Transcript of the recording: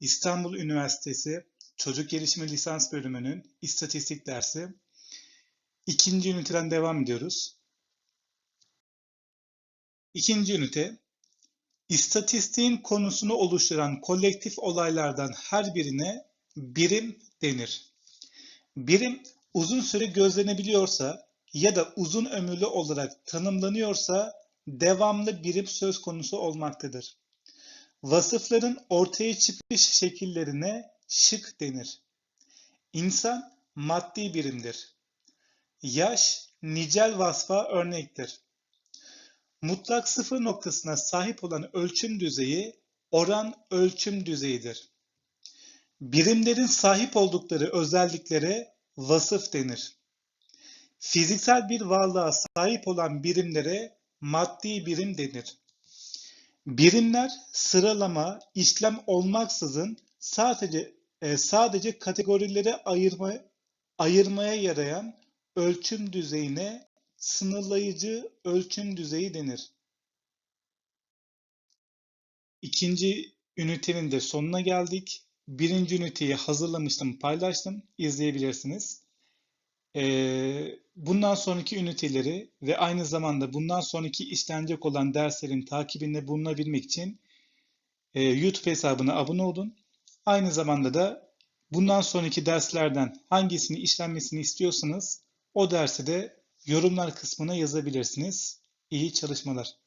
İstanbul Üniversitesi Çocuk Gelişimi Lisans Bölümünün İstatistik dersi. İkinci üniteden devam ediyoruz. İkinci ünite, İstatistiğin konusunu oluşturan kolektif olaylardan her birine birim denir. Birim uzun süre gözlenebiliyorsa ya da uzun ömürlü olarak tanımlanıyorsa devamlı birim söz konusu olmaktadır. Vasıfların ortaya çıkış şekillerine şık denir. İnsan maddi birimdir. Yaş nicel vasfa örnektir. Mutlak sıfır noktasına sahip olan ölçüm düzeyi oran ölçüm düzeyidir. Birimlerin sahip oldukları özelliklere vasıf denir. Fiziksel bir varlığa sahip olan birimlere maddi birim denir. Birimler sıralama, işlem olmaksızın sadece e, sadece kategorilere ayırma, ayırmaya yarayan ölçüm düzeyine sınırlayıcı ölçüm düzeyi denir. İkinci ünitenin de sonuna geldik. Birinci üniteyi hazırlamıştım, paylaştım. İzleyebilirsiniz. Bundan sonraki üniteleri ve aynı zamanda bundan sonraki işlenecek olan derslerin takibinde bulunabilmek için YouTube hesabına abone olun. Aynı zamanda da bundan sonraki derslerden hangisini işlenmesini istiyorsanız o dersi de yorumlar kısmına yazabilirsiniz. İyi çalışmalar.